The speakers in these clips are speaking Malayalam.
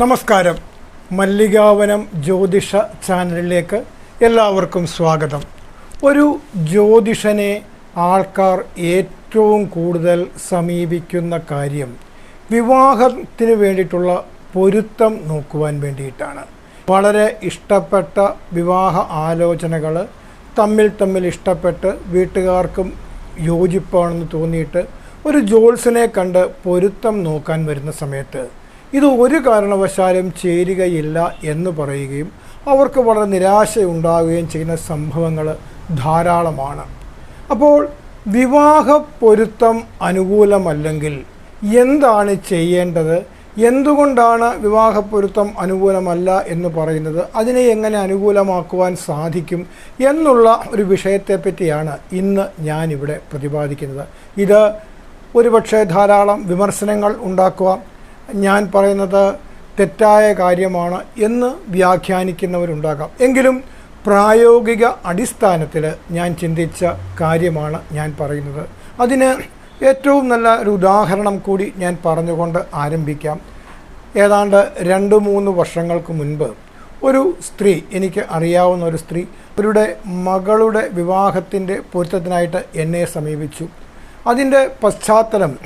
നമസ്കാരം. മല്ലികാവനം ജ്യോതിഷ ചാനലിലേക്ക് എല്ലാവർക്കും സ്വാഗതം. ഒരു ജ്യോതിഷനെ ആൾക്കാർ ഏറ്റവും കൂടുതൽ സമീപിക്കുന്ന കാര്യം വിവാഹത്തിന് വേണ്ടിയിട്ടുള്ള പൊരുത്തം നോക്കുവാൻ വേണ്ടിയിട്ടാണ്. വളരെ ഇഷ്ടപ്പെട്ട വിവാഹ ആലോചനകൾ തമ്മിൽ തമ്മിൽ ഇഷ്ടപ്പെട്ട് വീട്ടുകാർക്കും യോജിപ്പാണെന്ന് തോന്നിയിട്ട് ഒരു ജോത്സനെ കണ്ട് പൊരുത്തം നോക്കാൻ വരുന്ന സമയത്ത് ഇത് ഒരു കാരണവശാലും ചേരുകയില്ല എന്ന് പറയുകയും അവർക്ക് വളരെ നിരാശയുണ്ടാകുകയും ചെയ്യുന്ന സംഭവങ്ങൾ ധാരാളമാണ്. അപ്പോൾ വിവാഹ പൊരുത്തം അനുകൂലമല്ലെങ്കിൽ എന്താണ് ചെയ്യേണ്ടത്? എന്തുകൊണ്ടാണ് വിവാഹ പൊരുത്തം അനുകൂലമല്ല എന്ന് പറയുന്നത്? അതിനെ എങ്ങനെ അനുകൂലമാക്കുവാൻ സാധിക്കും എന്നുള്ള ഒരു വിഷയത്തെപ്പറ്റിയാണ് ഇന്ന് ഞാനിവിടെ പ്രതിപാദിക്കുന്നത്. ഇത് ഒരുപക്ഷെ ധാരാളം വിമർശനങ്ങൾ ഉണ്ടാക്കുവാം ഞാൻ പറയുന്നത് തെറ്റായ കാര്യമാണ് എന്ന് വ്യാഖ്യാനിക്കുന്നവരുണ്ടാകാം. എങ്കിലും പ്രായോഗിക അടിസ്ഥാനത്തിൽ ഞാൻ ചിന്തിച്ച കാര്യമാണ് ഞാൻ പറയുന്നത്. അതിന് ഏറ്റവും നല്ല ഒരു ഉദാഹരണം കൂടി ഞാൻ പറഞ്ഞുകൊണ്ട് ആരംഭിക്കാം. ഏതാണ്ട് രണ്ട് മൂന്ന് വർഷങ്ങൾക്ക് മുൻപ് ഒരു സ്ത്രീ എനിക്ക് അറിയാവുന്ന ഒരു സ്ത്രീ അവരുടെ മകളുടെ വിവാഹത്തിന്റെ പൊരുത്തത്തിനായിട്ട് എന്നെ സമീപിച്ചു. അതിന്റെ പശ്ചാത്തലം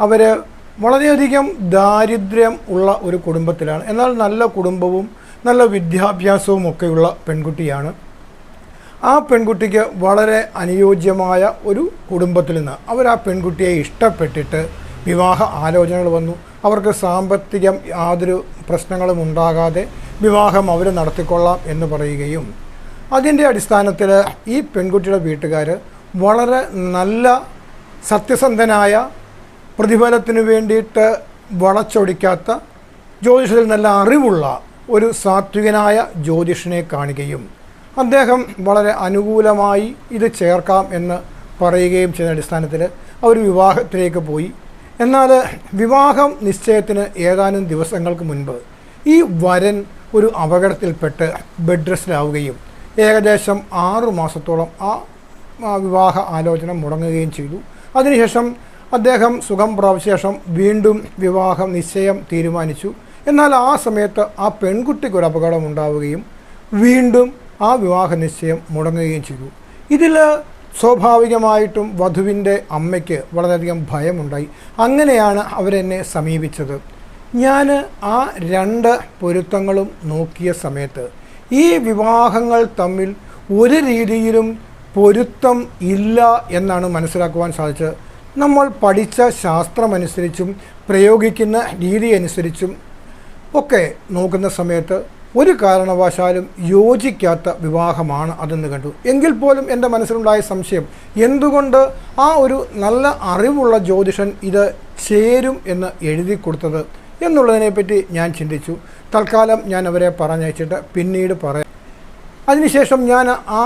അവർ വളരെയധികം ദാരിദ്ര്യം ഉള്ള ഒരു കുടുംബത്തിലാണ്. എന്നാൽ നല്ല കുടുംബവും നല്ല വിദ്യാഭ്യാസവും ഒക്കെയുള്ള പെൺകുട്ടിയാണ്. ആ പെൺകുട്ടിക്ക് വളരെ അനുയോജ്യമായ ഒരു കുടുംബത്തിൽ നിന്ന് അവർ ആ പെൺകുട്ടിയെ ഇഷ്ടപ്പെട്ടിട്ട് വിവാഹ ആലോചനകൾ വന്നു. അവർക്ക് സാമ്പത്തികം യാതൊരു പ്രശ്നങ്ങളും ഉണ്ടാകാതെ വിവാഹം അവർ നടത്തിക്കൊള്ളാം എന്ന് പറയുകയും അതിന്റെ അടിസ്ഥാനത്തിൽ ഈ പെൺകുട്ടിയുടെ വീട്ടുകാർ വളരെ നല്ല സത്യസന്ധനായ പ്രതിഫലത്തിന് വേണ്ടിയിട്ട് വളച്ചൊടിക്കാത്ത ജ്യോതിഷത്തിൽ നല്ല അറിവുള്ള ഒരു സാത്വികനായ ജ്യോതിഷനെ കാണുകയും അദ്ദേഹം വളരെ അനുകൂലമായി ഇത് ചേർക്കാം എന്ന് പറയുകയും ചെയ്ത അടിസ്ഥാനത്തിൽ അവർ വിവാഹത്തിലേക്ക് പോയി. എന്നാൽ വിവാഹം നിശ്ചയത്തിന് ഏതാനും ദിവസങ്ങൾക്ക് മുൻപ് ഈ വരൻ ഒരു അപകടത്തിൽപ്പെട്ട് ബെഡ് റെസ്റ്റിലാവുകയും ഏകദേശം ആറു മാസത്തോളം ആ വിവാഹ ആലോചന മുടങ്ങുകയും ചെയ്തു. അതിനുശേഷം അദ്ദേഹം സുഖം പ്രാപിച്ച ശേഷം വീണ്ടും വിവാഹം നിശ്ചയം തീരുമാനിച്ചു. എന്നാൽ ആ സമയത്ത് ആ പെൺകുട്ടിക്ക് ഒരു അപകടം ഉണ്ടാവുകയും വീണ്ടും ആ വിവാഹ നിശ്ചയം മുടങ്ങുകയും ചെയ്തു. ഇതിൽ സ്വാഭാവികമായിട്ടും വധുവിന്റെ അമ്മയ്ക്ക് വളരെയധികം ഭയമുണ്ടായി. അങ്ങനെയാണ് അവരെന്നെ സമീപിച്ചത്. ഞാൻ ആ രണ്ട് പൊരുത്തങ്ങളും നോക്കിയ സമയത്ത് ഈ വിവാഹങ്ങൾ തമ്മിൽ ഒരു രീതിയിലും പൊരുത്തം ഇല്ല എന്നാണ് മനസ്സിലാക്കുവാൻ സാധിച്ചത്. നമ്മൾ പഠിച്ച ശാസ്ത്രമനുസരിച്ചും പ്രയോഗിക്കുന്ന രീതി അനുസരിച്ചും ഒക്കെ നോക്കുന്ന സമയത്ത് ഒരു കാരണവശാലും യോജിക്കാത്ത വിവാഹമാണ് അതെന്ന് കണ്ടു. എങ്കിൽ പോലും എന്റെ മനസ്സിലുണ്ടായ സംശയം എന്തുകൊണ്ട് ആ ഒരു നല്ല അറിവുള്ള ജ്യോതിഷൻ ഇത് ചേരും എന്ന് എഴുതി കൊടുത്തത് എന്നുള്ളതിനെപ്പറ്റി ഞാൻ ചിന്തിച്ചു. തൽക്കാലം ഞാൻ അവരെ പറഞ്ഞയച്ചിട്ട് പിന്നീട് പറയാം. അതിനുശേഷം ഞാൻ ആ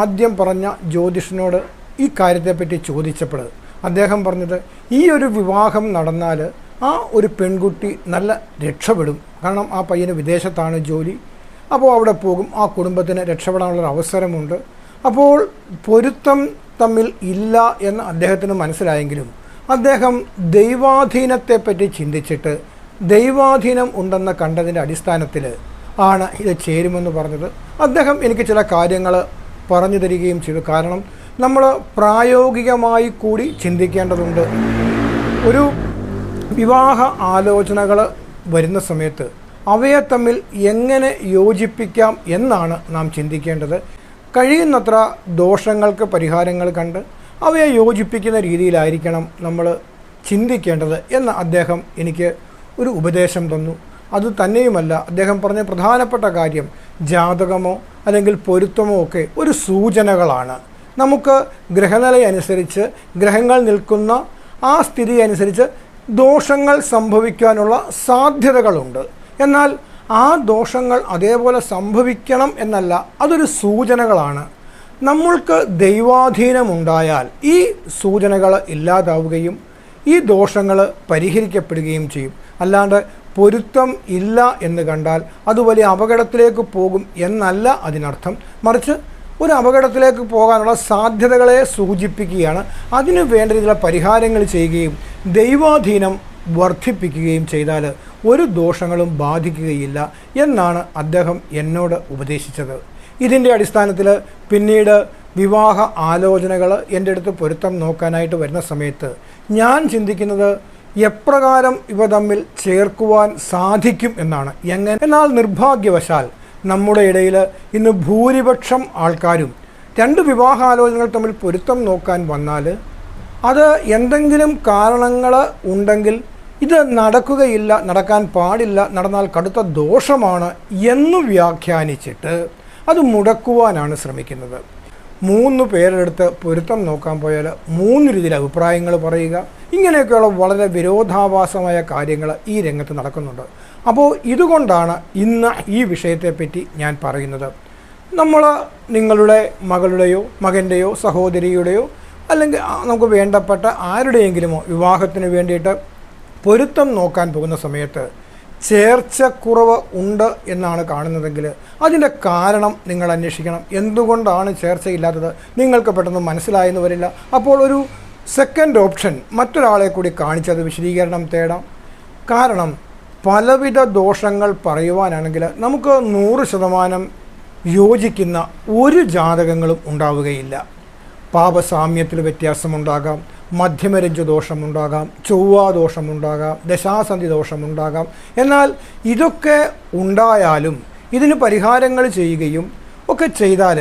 ആദ്യം പറഞ്ഞ ജ്യോതിഷനോട് ഈ കാര്യത്തെപ്പറ്റി ചോദിച്ചപ്പോൾ അദ്ദേഹം പറഞ്ഞത് ഈ ഒരു വിവാഹം നടന്നാൽ ആ ഒരു പെൺകുട്ടി നല്ല രക്ഷപ്പെടും. കാരണം ആ പയ്യന് വിദേശത്താണ് ജോലി. അപ്പോൾ അവിടെ പോകും. ആ കുടുംബത്തിന് രക്ഷപ്പെടാനുള്ളൊരു അവസരമുണ്ട്. അപ്പോൾ പൊരുത്തം തമ്മിൽ ഇല്ല എന്ന് അദ്ദേഹത്തിന് മനസ്സിലായെങ്കിലും അദ്ദേഹം ദൈവാധീനത്തെപ്പറ്റി ചിന്തിച്ചിട്ട് ദൈവാധീനം ഉണ്ടെന്ന് കണ്ടതിന്റെ അടിസ്ഥാനത്തിൽ ആണ് ഇത് ചേരുമെന്ന് പറഞ്ഞത്. അദ്ദേഹം എനിക്ക് ചില കാര്യങ്ങൾ പറഞ്ഞു തരികയും ചെയ്തു. കാരണം നമ്മൾ പ്രായോഗികമായി കൂടി ചിന്തിക്കേണ്ടതുണ്ട്. ഒരു വിവാഹ ആലോചനകൾ വരുന്ന സമയത്ത് അവയെ തമ്മിൽ എങ്ങനെ യോജിപ്പിക്കാം എന്നാണ് നാം ചിന്തിക്കേണ്ടത്. കഴിയുന്നത്ര ദോഷങ്ങൾക്ക് പരിഹാരങ്ങൾ കണ്ട് അവയെ യോജിപ്പിക്കുന്ന രീതിയിലായിരിക്കണം നമ്മൾ ചിന്തിക്കേണ്ടത് എന്ന് അദ്ദേഹം എനിക്ക് ഒരു ഉപദേശം തന്നു. അത് തന്നെയുമല്ല അദ്ദേഹം പറഞ്ഞ പ്രധാനപ്പെട്ട കാര്യം ജാതകമോ അല്ലെങ്കിൽ പൊരുത്തമോ ഒക്കെ ഒരു സൂചനകളാണ്. നമുക്ക് ഗ്രഹനില അനുസരിച്ച് ഗ്രഹങ്ങൾ നിൽക്കുന്ന ആ സ്ഥിതി അനുസരിച്ച് ദോഷങ്ങൾ സംഭവിക്കാനുള്ള സാധ്യതകളുണ്ട്. എന്നാൽ ആ ദോഷങ്ങൾ അതേപോലെ സംഭവിക്കണം എന്നല്ല അതൊരു സൂചനകളാണ്. നമ്മൾക്ക് ദൈവാധീനമുണ്ടായാൽ ഈ സൂചനകൾ ഇല്ലാതാവുകയും ഈ ദോഷങ്ങൾ പരിഹരിക്കപ്പെടുകയും ചെയ്യും. അല്ലാണ്ട് പൊരുത്തം ഇല്ല എന്ന് കണ്ടാൽ അത് വലിയ അപകടത്തിലേക്ക് പോകും എന്നല്ല അതിനർത്ഥം. മറിച്ച് ഒരു അപകടത്തിലേക്ക് പോകാനുള്ള സാധ്യതകളെ സൂചിപ്പിക്കുകയാണ്. അതിനു വേണ്ട രീതിയിലുള്ള പരിഹാരങ്ങൾ ചെയ്യുകയും ദൈവാധീനം വർദ്ധിപ്പിക്കുകയും ചെയ്താൽ ഒരു ദോഷങ്ങളും ബാധിക്കുകയില്ല എന്നാണ് അദ്ദേഹം എന്നോട് ഉപദേശിച്ചത്. ഇതിന്റെ അടിസ്ഥാനത്തിൽ പിന്നീട് വിവാഹ ആലോചനകൾ എന്റെ അടുത്ത് പൊരുത്തം നോക്കാനായിട്ട് വരുന്ന സമയത്ത് ഞാൻ ചിന്തിക്കുന്നത് എപ്രകാരം ഇവ തമ്മിൽ ചേർക്കുവാൻ സാധിക്കും എന്നാണ്. എങ്ങനെ എന്നാൽ നിർഭാഗ്യവശാൽ നമ്മുടെ ഇടയിൽ ഇന്ന് ഭൂരിപക്ഷം ആൾക്കാരും രണ്ട് വിവാഹാലോചനകൾ തമ്മിൽ പൊരുത്തം നോക്കാൻ വന്നാൽ അത് എന്തെങ്കിലും കാരണങ്ങൾ ഉണ്ടെങ്കിൽ ഇത് നടക്കുകയില്ല നടക്കാൻ പാടില്ല നടന്നാൽ കടുത്ത ദോഷമാണ് എന്ന് വ്യാഖ്യാനിച്ചിട്ട് അത് മുടക്കുവാനാണ് ശ്രമിക്കുന്നത്. മൂന്ന് പേരെടുത്ത് പൊരുത്തം നോക്കാൻ പോയാൽ മൂന്ന് രീതിയിൽ അഭിപ്രായങ്ങൾ പറയുക. ഇങ്ങനെയൊക്കെയുള്ള വളരെ വിരോധാഭാസമായ കാര്യങ്ങൾ ഈ രംഗത്ത് നടക്കുന്നുണ്ട്. അപ്പോൾ ഇതുകൊണ്ടാണ് ഇന്ന് ഈ വിഷയത്തെപ്പറ്റി ഞാൻ പറയുന്നത്. നമ്മൾ നിങ്ങളുടെ മകളുടെയോ മകന്റെയോ സഹോദരിയുടെയോ അല്ലെങ്കിൽ നമുക്ക് വേണ്ടപ്പെട്ട ആരുടെയെങ്കിലുമോ വിവാഹത്തിന് വേണ്ടിയിട്ട് പൊരുത്തം നോക്കാൻ പോകുന്ന സമയത്ത് ചേർച്ചക്കുറവ് ഉണ്ട് എന്നാണ് കാണുന്നതെങ്കിൽ അതിന്റെ കാരണം നിങ്ങൾ അന്വേഷിക്കണം. എന്തുകൊണ്ടാണ് ചേർച്ചയില്ലാത്തത്? നിങ്ങൾക്ക് പെട്ടെന്ന് മനസ്സിലായെന്ന് വരില്ല. അപ്പോൾ ഒരു സെക്കൻഡ് ഓപ്ഷൻ മറ്റൊരാളെ കൂടി കാണിച്ചത് വിശദീകരണം തേടാം. കാരണം പലവിധ ദോഷങ്ങൾ പറയുവാനാണെങ്കിൽ നമുക്ക് നൂറ് ശതമാനം യോജിക്കുന്ന ഒരു ജാതകങ്ങളും ഉണ്ടാവുകയില്ല. പാപസാമ്യത്തിൽ വ്യത്യാസമുണ്ടാകാം മധ്യമരഞ്ജു ദോഷമുണ്ടാകാം ചൊവ്വാ ദോഷമുണ്ടാകാം ദശാസന്ധി ദോഷമുണ്ടാകാം. എന്നാൽ ഇതൊക്കെ ഉണ്ടായാലും ഇതിന് പരിഹാരങ്ങൾ ചെയ്യുകയും ഒക്കെ ചെയ്താൽ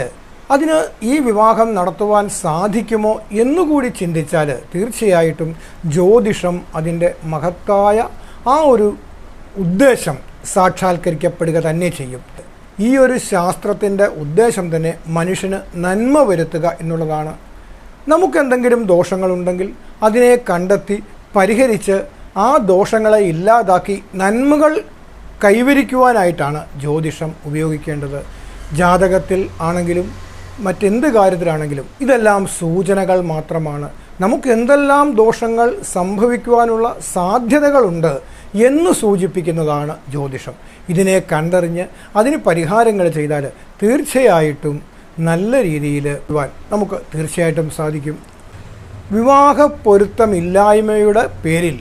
അതിന് ഈ വിവാഹം നടത്തുവാൻ സാധിക്കുമോ എന്നുകൂടി ചിന്തിച്ചാൽ തീർച്ചയായിട്ടും ജ്യോതിഷം അതിന്റെ മഹത്തായ ആ ഒരു ഉദ്ദേശം സാക്ഷാത്കരിക്കപ്പെടുക തന്നെ ചെയ്യും. ഈ ഒരു ശാസ്ത്രത്തിന്റെ ഉദ്ദേശം തന്നെ മനുഷ്യന് നന്മ വരുത്തുക എന്നുള്ളതാണ്. നമുക്കെന്തെങ്കിലും ദോഷങ്ങളുണ്ടെങ്കിൽ അതിനെ കണ്ടെത്തി പരിഹരിച്ച് ആ ദോഷങ്ങളെ ഇല്ലാതാക്കി നന്മകൾ കൈവരിക്കുവാനായിട്ടാണ് ജ്യോതിഷം ഉപയോഗിക്കേണ്ടത്. ജാതകത്തിൽ ആണെങ്കിലും മറ്റെന്ത് കാര്യത്തിലാണെങ്കിലും ഇതെല്ലാം സൂചനകൾ മാത്രമാണ്. നമുക്ക് എന്തെല്ലാം ദോഷങ്ങൾ സംഭവിക്കുവാനുള്ള സാധ്യതകളുണ്ട് എന്ന് സൂചിപ്പിക്കുന്നതാണ് ജ്യോതിഷം. ഇതിനെ കണ്ടറിഞ്ഞ് അതിന് പരിഹാരങ്ങൾ ചെയ്താൽ തീർച്ചയായിട്ടും നല്ല രീതിയിൽ നമുക്ക് തീർച്ചയായിട്ടും സാധിക്കും. വിവാഹ പൊരുത്തമില്ലായ്മയുടെ പേരിൽ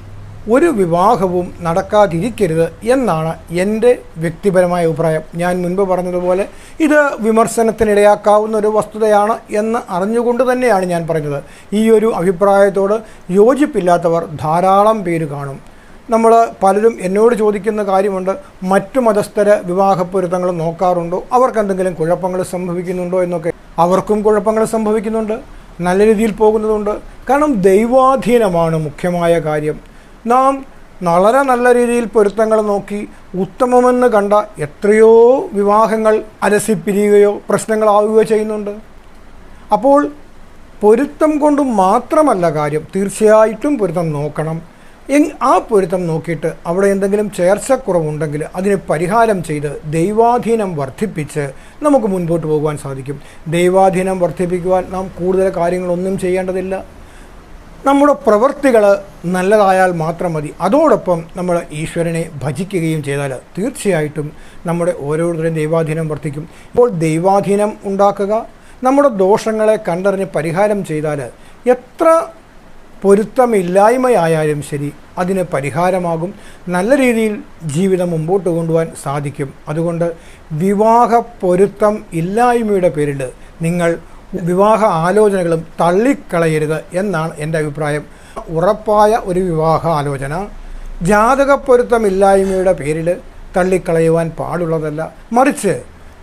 ഒരു വിവാഹവും നടക്കാതിരിക്കരുത് എന്നാണ് എന്റെ വ്യക്തിപരമായ അഭിപ്രായം. ഞാൻ മുൻപ് പറഞ്ഞതുപോലെ ഇത് വിമർശനത്തിനിടയാക്കാവുന്ന ഒരു വസ്തുതയാണ് എന്ന് അറിഞ്ഞുകൊണ്ട് തന്നെയാണ് ഞാൻ പറഞ്ഞത്. ഈ ഒരു അഭിപ്രായത്തോട് യോജിപ്പില്ലാത്തവർ ധാരാളം പേര് കാണും. നമ്മൾ പലരും എന്നോട് ചോദിക്കുന്ന കാര്യമുണ്ട്. മറ്റു മതസ്ഥര വിവാഹപ്പൊരുത്തങ്ങൾ നോക്കാറുണ്ടോ? അവർക്ക് എന്തെങ്കിലും കുഴപ്പങ്ങൾ സംഭവിക്കുന്നുണ്ടോ എന്നൊക്കെ. അവർക്കും കുഴപ്പങ്ങൾ സംഭവിക്കുന്നുണ്ട്. നല്ല രീതിയിൽ പോകുന്നതുണ്ട്. കാരണം ദൈവാധീനമാണ് മുഖ്യമായ കാര്യം. നാം വളരെ നല്ല രീതിയിൽ പൊരുത്തങ്ങൾ നോക്കി ഉത്തമമെന്ന് കണ്ട എത്രയോ വിവാഹങ്ങൾ അലസിപ്പിരിയുകയോ പ്രശ്നങ്ങളാവുകയോ ചെയ്യുന്നുണ്ട്. അപ്പോൾ പൊരുത്തം കൊണ്ട് മാത്രമല്ല കാര്യം. തീർച്ചയായിട്ടും പൊരുത്തം നോക്കണം. ആ പൊരുത്തം നോക്കിയിട്ട് അവിടെ എന്തെങ്കിലും ചേർച്ചക്കുറവുണ്ടെങ്കിൽ അതിന് പരിഹാരം ചെയ്ത് ദൈവാധീനം വർദ്ധിപ്പിച്ച് നമുക്ക് മുൻപോട്ട് പോകുവാൻ സാധിക്കും. ദൈവാധീനം വർദ്ധിപ്പിക്കുവാൻ നാം കൂടുതൽ കാര്യങ്ങളൊന്നും ചെയ്യേണ്ടതില്ല. നമ്മുടെ പ്രവൃത്തികൾ നല്ലതായാൽ മാത്രം മതി. അതോടൊപ്പം നമ്മൾ ഈശ്വരനെ ഭജിക്കുകയും ചെയ്താൽ തീർച്ചയായിട്ടും നമ്മുടെ ഓരോരുത്തരും ദൈവാധീനം വർദ്ധിക്കും. ഇപ്പോൾ ദൈവാധീനം ഉണ്ടാക്കുക നമ്മുടെ ദോഷങ്ങളെ കണ്ടറിഞ്ഞ് പരിഹാരം ചെയ്താൽ എത്ര പൊരുത്തമില്ലായ്മയായാലും ശരി അതിന് പരിഹാരമാകും. നല്ല രീതിയിൽ ജീവിതം മുമ്പോട്ട് കൊണ്ടുപോകാൻ സാധിക്കും. അതുകൊണ്ട് വിവാഹ പൊരുത്തം ഇല്ലായ്മയുടെ പേരിൽ നിങ്ങൾ വിവാഹ ആലോചനകളും തള്ളിക്കളയരുത് എന്നാണ് എന്റെ അഭിപ്രായം. ഉറപ്പായ ഒരു വിവാഹ ആലോചന. ജാതക പൊരുത്തമില്ലായ്മയുടെ പേരിൽ തള്ളിക്കളയുവാൻ പാടുള്ളതല്ല. മറിച്ച്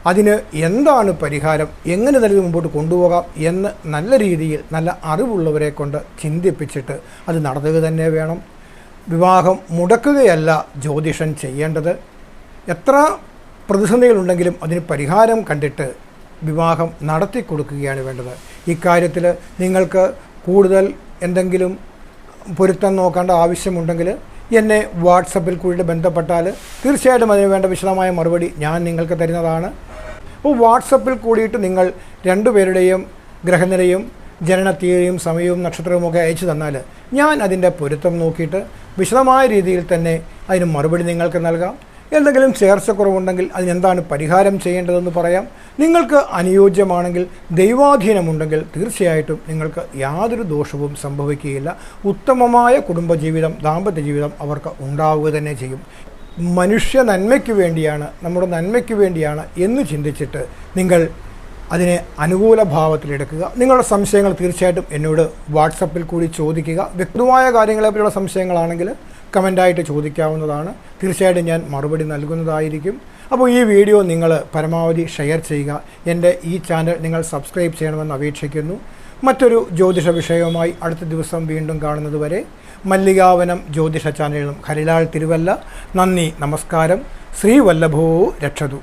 അതിന് എന്താണ് പരിഹാരം? എങ്ങനെ തന്നെ മുമ്പോട്ട് കൊണ്ടുപോകാം എന്ന് നല്ല രീതിയിൽ നല്ല അറിവുള്ളവരെ കൊണ്ട് ചിന്തിപ്പിച്ചിട്ട് അത് നടത്തുക തന്നെ വേണം. വിവാഹം മുടക്കുകയല്ല ജ്യോതിഷൻ ചെയ്യേണ്ടത്. എത്ര പ്രതിസന്ധികളുണ്ടെങ്കിലും അതിന് പരിഹാരം കണ്ടിട്ട് വിവാഹം നടത്തി കൊടുക്കുകയാണ് വേണ്ടത്. ഇക്കാര്യത്തിൽ നിങ്ങൾക്ക് കൂടുതൽ എന്തെങ്കിലും പൊരുത്തം നോക്കേണ്ട ആവശ്യമുണ്ടെങ്കിൽ എന്നെ വാട്സപ്പിൽ കൂടി ബന്ധപ്പെട്ടാൽ തീർച്ചയായിട്ടും അതിന് വേണ്ട വിശദമായ മറുപടി ഞാൻ നിങ്ങൾക്ക് തരുന്നതാണ്. അപ്പോൾ വാട്സപ്പിൽ കൂടിയിട്ട് നിങ്ങൾ രണ്ടുപേരുടെയും ഗ്രഹനിലയും ജനനത്തീയതിയും സമയവും നക്ഷത്രവും ഒക്കെ അയച്ചു തന്നാൽ ഞാൻ അതിന്റെ പൊരുത്തം നോക്കിയിട്ട് വിശദമായ രീതിയിൽ തന്നെ അതിന് മറുപടി നിങ്ങൾക്ക് നൽകാം. എന്തെങ്കിലും ചേർച്ചക്കുറവുണ്ടെങ്കിൽ അതിനെന്താണ് പരിഹാരം ചെയ്യേണ്ടതെന്ന് പറയാം. നിങ്ങൾക്ക് അനുയോജ്യമാണെങ്കിൽ ദൈവാധീനമുണ്ടെങ്കിൽ തീർച്ചയായിട്ടും നിങ്ങൾക്ക് യാതൊരു ദോഷവും സംഭവിക്കുകയില്ല. ഉത്തമമായ കുടുംബജീവിതം ദാമ്പത്യ ജീവിതം അവർക്ക് ഉണ്ടാവുക തന്നെ ചെയ്യും. മനുഷ്യ നന്മയ്ക്ക് വേണ്ടിയാണ് നമ്മുടെ നന്മയ്ക്ക് വേണ്ടിയാണ് എന്ന് ചിന്തിച്ചിട്ട് നിങ്ങൾ അതിനെ അനുകൂല ഭാവത്തിലെടുക്കുക നിങ്ങളുടെ സംശയങ്ങൾ തീർച്ചയായിട്ടും എന്നോട് വാട്സപ്പിൽ കൂടി ചോദിക്കുക. വ്യക്തമായ കാര്യങ്ങളെപ്പറ്റിയുള്ള സംശയങ്ങളാണെങ്കിൽ കമന്റായിട്ട് ചോദിക്കാവുന്നതാണ്. തീർച്ചയായിട്ടും ഞാൻ മറുപടി നൽകുന്നതായിരിക്കും. അപ്പോൾ ഈ വീഡിയോ നിങ്ങൾ പരമാവധി ഷെയർ ചെയ്യുക. എന്റെ ഈ ചാനൽ നിങ്ങൾ സബ്സ്ക്രൈബ് ചെയ്യണമെന്ന് അപേക്ഷിക്കുന്നു. മറ്റൊരു ജ്യോതിഷ വിഷയവുമായി അടുത്ത ദിവസം വീണ്ടും കാണുന്നത് വരെ മല്ലികാവനം ജ്യോതിഷ ചാനലും ഹരിലാൽ തിരുവല്ല. നന്ദി നമസ്കാരം. ശ്രീ വല്ലഭോ രക്ഷതു.